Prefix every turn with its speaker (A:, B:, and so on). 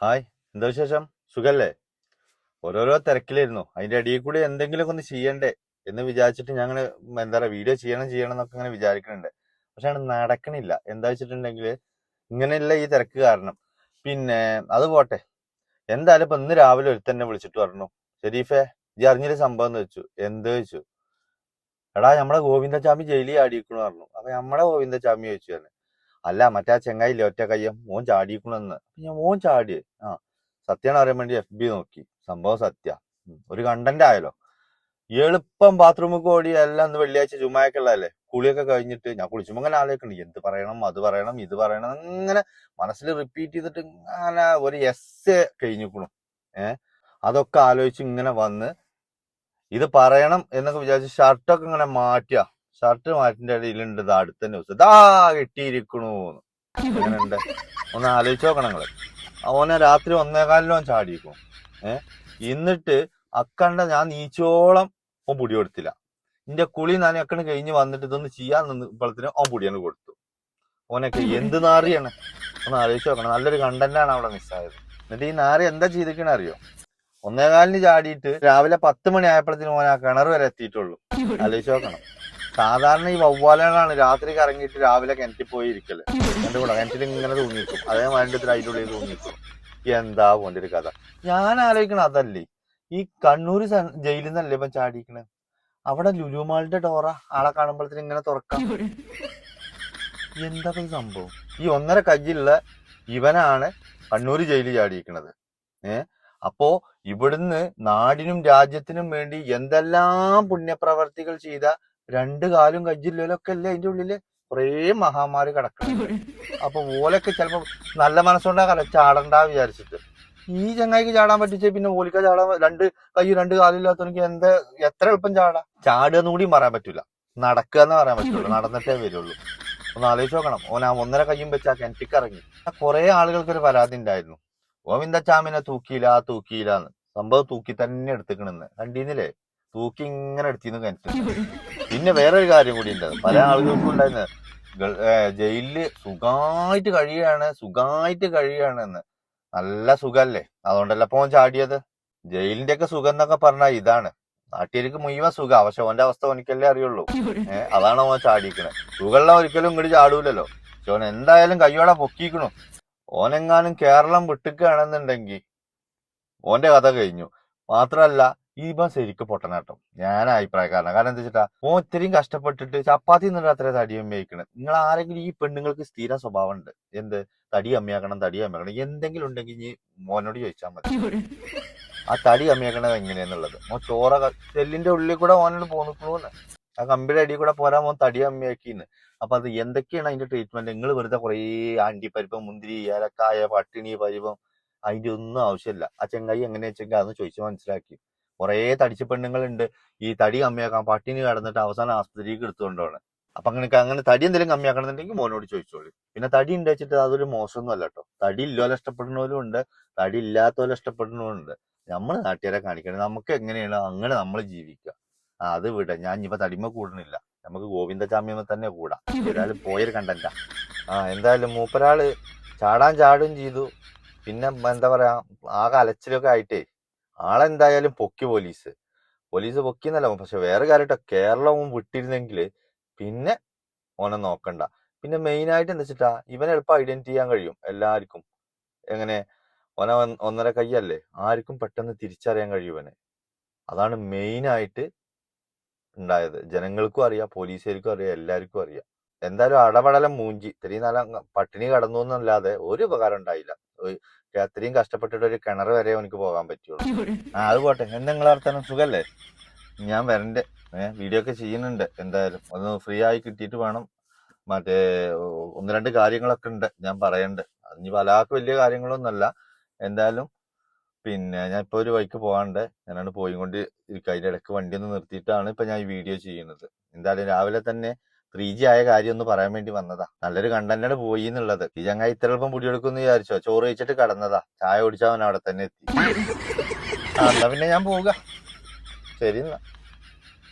A: Hi എന്താ വിശേഷം? സുഖല്ലേ? ഓരോരോ തിരക്കിലായിരുന്നു. അതിന്റെ അടിയിൽ കൂടി എന്തെങ്കിലും ഒന്ന് ചെയ്യണ്ടേ എന്ന് വിചാരിച്ചിട്ട് ഞങ്ങൾ എന്താ പറയാ വീഡിയോ ചെയ്യണം ചെയ്യണം എന്നൊക്കെ ഇങ്ങനെ വിചാരിക്കുന്നുണ്ട് പക്ഷെ അത് നടക്കണില്ല. എന്താ വെച്ചിട്ടുണ്ടെങ്കിൽ ഇങ്ങനെയുള്ള ഈ തിരക്ക് കാരണം. പിന്നെ അത് പോട്ടെ. എന്തായാലും ഇപ്പൊ ഇന്ന് രാവിലെ ഒരു തന്നെ വിളിച്ചിട്ട് പറഞ്ഞു. ഷെരീഫെ ഈ അറിഞ്ഞൊരു സംഭവം എന്ന് വെച്ചു എന്ത് വെച്ചു എടാ നമ്മളെ ഗോവിന്ദചാമി ജയിലിൽ ആടിയിക്കണു പറഞ്ഞു. അപ്പൊ നമ്മളെ ഗോവിന്ദചാമി ചോദിച്ചു തന്നെ അല്ല മറ്റേ ചെങ്ങായില്ല ഒറ്റ കയ്യം? മോൻ ചാടിയിക്കണെന്ന് ഞാൻ മോൻ ചാടി. ആ സത്യാണ് അറിയാൻ വേണ്ടി എഫ് ബി നോക്കി. സംഭവം സത്യ. ഒരു കണ്ടന്റ് ആയല്ലോ. എളുപ്പം ബാത്റൂമിൽ ഓടി എല്ലാം ഒന്ന് വെള്ളിയാഴ്ച ജുമായൊക്കെ ഉള്ളതല്ലേ? കുളിയൊക്കെ കഴിഞ്ഞിട്ട് ഞാൻ കുളിച്ചുമ്പോൾ അങ്ങനെ ആലോചിക്കണ്ട്. എന്ത് പറയണം അത് പറയണം ഇത് പറയണം അങ്ങനെ മനസ്സിൽ റിപ്പീറ്റ് ചെയ്തിട്ട് ഇങ്ങനെ ഒരു എസ് കഴിഞ്ഞിക്കണം ഏഹ് അതൊക്കെ ആലോചിച്ച് ഇങ്ങനെ വന്ന് ഇത് പറയണം എന്നൊക്കെ വിചാരിച്ച് ഷർട്ടൊക്കെ ഇങ്ങനെ മാറ്റുക ഷർട്ട് മാറ്റിന്റെ ഇടയിലുണ്ട്. ഇത് അടുത്ത ന്യൂസ്. ഇതാ കെട്ടിയിരിക്കണു. അങ്ങനെയുണ്ട് ഒന്ന് ആലോചിച്ച് നോക്കണം നിങ്ങൾ. ഓനെ രാത്രി ഒന്നേകാലിലോ ചാടിയിരിക്കും. ഏ? എന്നിട്ട് അക്കണ്ട ഞാൻ നീച്ചോളം ഓൻ പൊടി കൊടുത്തില്ല. എന്റെ കുളി ഞാൻ അക്കണ് കഴിഞ്ഞ് വന്നിട്ട് ഇതൊന്ന് ചെയ്യാൻ നിന്നപ്പോഴത്തേനും ഓൻ പൊടിയാണ് കൊടുത്തു. ഓനൊക്കെ എന്ത് നാറിയാണ്? ഒന്ന് ആലോചിച്ച് നോക്കണം. നല്ലൊരു കണ്ടന്റാണ് അവിടെ മിസ്സായത് എന്നിട്ട് ഈ നാറി എന്താ ചെയ്തിരിക്കണ അറിയോ? ഒന്നേകാലിന് ചാടിയിട്ട് രാവിലെ പത്ത് മണി ആയപ്പോഴത്തേനും ഓൻ ആ കിണർ വരെ എത്തിയിട്ടുള്ളൂ. ആലോചിച്ച് നോക്കണം. സാധാരണ ഈ വവ്വാലുകളാണ് രാത്രി കറങ്ങിയിട്ട് രാവിലെ കിണറ്റിൽ പോയി ഇരിക്കൽ. എന്റെ കൂടെ കിണറ്റിൽ ഇങ്ങനെ തൂങ്ങിക്കും അതേ അതേമാതിരി അതിന്റെ ഉള്ളിൽ തൂങ്ങിക്കും എന്താ പോന്റെ ഒരു കഥ. ഞാൻ ആലോചിക്കണ അതല്ലേ? ഈ കണ്ണൂര് ജയിലിൽ നിന്നല്ലേ ഇപ്പം ചാടിക്കണേ അവിടെ ലുലുമാളിന്റെ ഡോറ ആളെ കാണുമ്പോഴത്തേന് ഇങ്ങനെ തുറക്കാം. എന്താ സംഭവം? ഈ ഒന്നര കയ്യിലുള്ള ഇവനാണ് കണ്ണൂര് ജയിലിൽ ചാടിയിരിക്കണത്. ഏ? അപ്പോ ഇവിടുന്ന് നാടിനും രാജ്യത്തിനും വേണ്ടി എന്തെല്ലാം പുണ്യപ്രവർത്തികൾ ചെയ്ത രണ്ട് കാലും കജ്ജില്ലൊക്കെ അല്ലേ അതിന്റെ ഉള്ളിൽ? കുറേ മഹാമാരി കിടക്കണം. അപ്പൊ ഓലൊക്കെ ചിലപ്പോ നല്ല മനസ്സുണ്ടാ കല ചാടണ്ട വിചാരിച്ചിട്ട്. ഈ ചങ്ങായിക്ക് ചാടാൻ പറ്റിച്ചേ പിന്നെ ഓലിക്ക ചാടാൻ രണ്ട് കൈ രണ്ട് കാലില്ലാത്തവനിക്ക് എന്താ എത്ര എളുപ്പം ചാടാ? ചാടുക എന്ന് കൂടിയും പറയാൻ പറ്റൂല. നടക്കുക എന്ന് പറയാൻ പറ്റുള്ളൂ നടന്നിട്ടേ വരുള്ളൂ. ഒന്ന് ആലോചിച്ച് നോക്കണം. ഓൻ ആ ഒന്നര കയ്യും വെച്ച് ആ കിണറ്റിക്ക് ഇറങ്ങി കുറെ ആളുകൾക്ക് ഒരു പരാതി ഉണ്ടായിരുന്നു. ഗോവിന്ദച്ചാമിനെ തൂക്കിയില്ല തൂക്കിയില്ലാന്ന്. സംഭവം തൂക്കി തന്നെ എടുത്തിക്കണെന്ന്. കണ്ടീന്നില്ലേ? തൂക്കി ഇങ്ങനെ എടുത്തിന്ന് കിണറ്റിൽ പിന്നെ വേറൊരു കാര്യം കൂടി ഉണ്ട് പല ആളുകൾക്കും ഉണ്ടായിരുന്നു. ജയിലിൽ സുഖമായിട്ട് കഴിയാണ് സുഖമായിട്ട് കഴിയാണ് എന്ന്. നല്ല സുഖല്ലേ? അതുകൊണ്ടല്ല പോൻ ചാടിയത്? ജയിലിന്റെ ഒക്കെ സുഖം എന്നൊക്കെ പറഞ്ഞാൽ ഇതാണ്. നാട്ടിലേക്ക് മുഴുവൻ സുഖം. പക്ഷെ ഓന്റെ അവസ്ഥ ഓനിക്കല്ലേ അറിയുള്ളൂ. ഏഹ് അതാണ് ഓൻ ചാടിക്കണത് സുഖമുള്ള ഒരിക്കലും ഇങ്ങോട്ട് ചാടൂലല്ലോ. പക്ഷെ ഓൻ എന്തായാലും കയ്യോടെ പൊക്കിക്കണു ഓനെങ്ങാനും കേരളം വിട്ടുകയാണെന്നുണ്ടെങ്കിൽ ഓന്റെ കഥ കഴിഞ്ഞു. മാത്രല്ല ഇവൻ ശരിക്കും പൊട്ടനാട്ടോ ഞാൻ അഭിപ്രായക്കാരനാണ് കാരണം. കാരണം എന്താ വെച്ചിട്ടാ ഓ ഇത്രയും കഷ്ടപ്പെട്ടിട്ട് ചപ്പാത്തി നിന്നിട്ട് അത്ര തടി അമ്മയാക്കണത് നിങ്ങൾ ആരെങ്കിലും ഈ പെണ്ണുങ്ങൾക്ക് സ്ഥിര സ്വഭാവം ഉണ്ട് എന്ത്? തടി അമ്മയാക്കണം തടി അമ്മയാക്കണം എന്തെങ്കിലും ഉണ്ടെങ്കിൽ ഇനി മോനോട് ചോദിച്ചാൽ മതി. ആ തടി അമ്മയാക്കണത് എങ്ങനെയാന്നുള്ളത്? മോൻ ചോറ സെല്ലിന്റെ ഉള്ളിൽ കൂടെ മോനോട് പോന്നിക്കണൂന്ന്. ആ കമ്പിയുടെ അടിയിൽ കൂടെ പോരാ മോൻ തടി അമ്മയാക്കിന്ന്. അപ്പൊ അത് എന്തൊക്കെയാണ് അതിന്റെ ട്രീറ്റ്മെന്റ് നിങ്ങൾ വെറുതെ കുറേ അണ്ടിപ്പരിപ്പം മുന്തിരി ഏലക്കായ പട്ടിണി പരിപ്പം അതിന്റെ ഒന്നും ആവശ്യമില്ല ആ ചെങ്ങായി എങ്ങനെയാ വെച്ചെങ്കിൽ അതൊന്ന് ചോദിച്ചു മനസ്സിലാക്കി. കുറേ തടിച്ച പെണ്ണുങ്ങളുണ്ട്. ഈ തടി കമ്മിയാക്കാൻ പട്ടിണി കടന്നിട്ട് അവസാനം ആസ്പത്രിക്ക് എടുത്തുകൊണ്ടാണ് അപ്പൊ അങ്ങനെ അങ്ങനെ തടി എന്തെങ്കിലും കമ്മിയാക്കണമെന്നുണ്ടെങ്കിൽ മോനോട് ചോദിച്ചോളൂ. പിന്നെ തടി ഉണ്ട് വെച്ചിട്ട് അതൊരു മോശമൊന്നും അല്ല കേട്ടോ തടി ഇല്ലോലെ ഇഷ്ടപ്പെടുന്നവരും ഉണ്ട്. തടി ഇല്ലാത്തവരെ ഇഷ്ടപ്പെടുന്നവരുണ്ട് നമ്മൾ നാട്ടുകാരെ കാണിക്കണം. നമുക്ക് എങ്ങനെയാണ് അങ്ങനെ നമ്മൾ ജീവിക്കുക. ആ അത് വിട. ഞാൻ ഇനിയിപ്പോ തടിമ കൂടണില്ല നമുക്ക് ഗോവിന്ദചാമ്യമ തന്നെ കൂടാം. ഒരാൾ പോയൊരു കണ്ടന്റ. ആ എന്തായാലും മൂപ്പരാൾ ചാടാൻ ചാടും ചെയ്തു. പിന്നെ എന്താ പറയാ ആകെ അലച്ചിലൊക്കെ ആയിട്ടേ ആളെന്തായാലും പൊക്കി പോലീസ്. പോലീസ് പൊക്കി എന്നല്ല പക്ഷെ വേറെ കാര്യട്ടോ കേരളവും വിട്ടിരുന്നെങ്കിൽ പിന്നെ ഓനെ നോക്കണ്ട. പിന്നെ മെയിൻ ആയിട്ട് എന്താ വെച്ചിട്ടാ ഇവനെ എളുപ്പം ഐഡന്റിറ്റി ചെയ്യാൻ കഴിയും എല്ലാവർക്കും എങ്ങനെ ഓന ഒന്നര കൈയല്ലേ ആർക്കും പെട്ടെന്ന് തിരിച്ചറിയാൻ കഴിയും ഇവനെ. അതാണ് മെയിൻ ആയിട്ട് ഉണ്ടായത്. ജനങ്ങൾക്കും അറിയാം പോലീസുകാർക്കും അറിയാം എല്ലാവർക്കും അറിയാം. എന്തായാലും അടപടലം മൂഞ്ചി. ഇത്രയും നല്ല പട്ടിണി കടന്നു എന്നല്ലാതെ ഒരു ഉപകാരം ഉണ്ടായില്ല. അത്രയും കഷ്ടപ്പെട്ടിട്ട് ഒരു കിണർ വരെ എനിക്ക് പോകാൻ പറ്റുള്ളൂ. ആ അത് പോട്ടെ. എന്താ നിങ്ങളെ വർത്തമാനം സുഖല്ലേ? ഞാൻ വരണ്ടേ. ഏഹ് വീഡിയോ ഒക്കെ ചെയ്യുന്നുണ്ട്. എന്തായാലും ഒന്ന് ഫ്രീ ആയി കിട്ടിയിട്ട് വേണം. മറ്റേ ഒന്ന് രണ്ട് കാര്യങ്ങളൊക്കെ ഉണ്ട്. ഞാൻ പറയണ്ട്. അതിന് പലാക്ക് വലിയ കാര്യങ്ങളൊന്നുമല്ല. എന്തായാലും പിന്നെ ഞാൻ ഇപ്പൊ ഒരു വഴിക്ക് പോകാണ്ട് ഞാനാണ് പോയിക്കൊണ്ട് ഇരിക്കുക അതിന്റെ ഇടയ്ക്ക് വണ്ടി ഒന്ന് നിർത്തിയിട്ടാണ് ഇപ്പൊ ഞാൻ ഈ വീഡിയോ ചെയ്യുന്നത്. എന്തായാലും രാവിലെ തന്നെ ത്രീ ജി ആയ കാര്യം ഒന്ന് പറയാൻ വേണ്ടി വന്നതാ. നല്ലൊരു കണ്ടന്റാണ് പോയി എന്നുള്ളത് ഈ ചങ്ങായി ഇത്ര എളുപ്പം പൊടിയെടുക്കുമെന്ന് വിചാരിച്ചോ? ചോറ് കഴിച്ചിട്ട് കടന്നതാ. ചായ കുടിച്ചവൻ അവിടെ തന്നെ എത്തി. എന്നാ പിന്നെ ഞാൻ പോവുക. ശരി എന്നാ.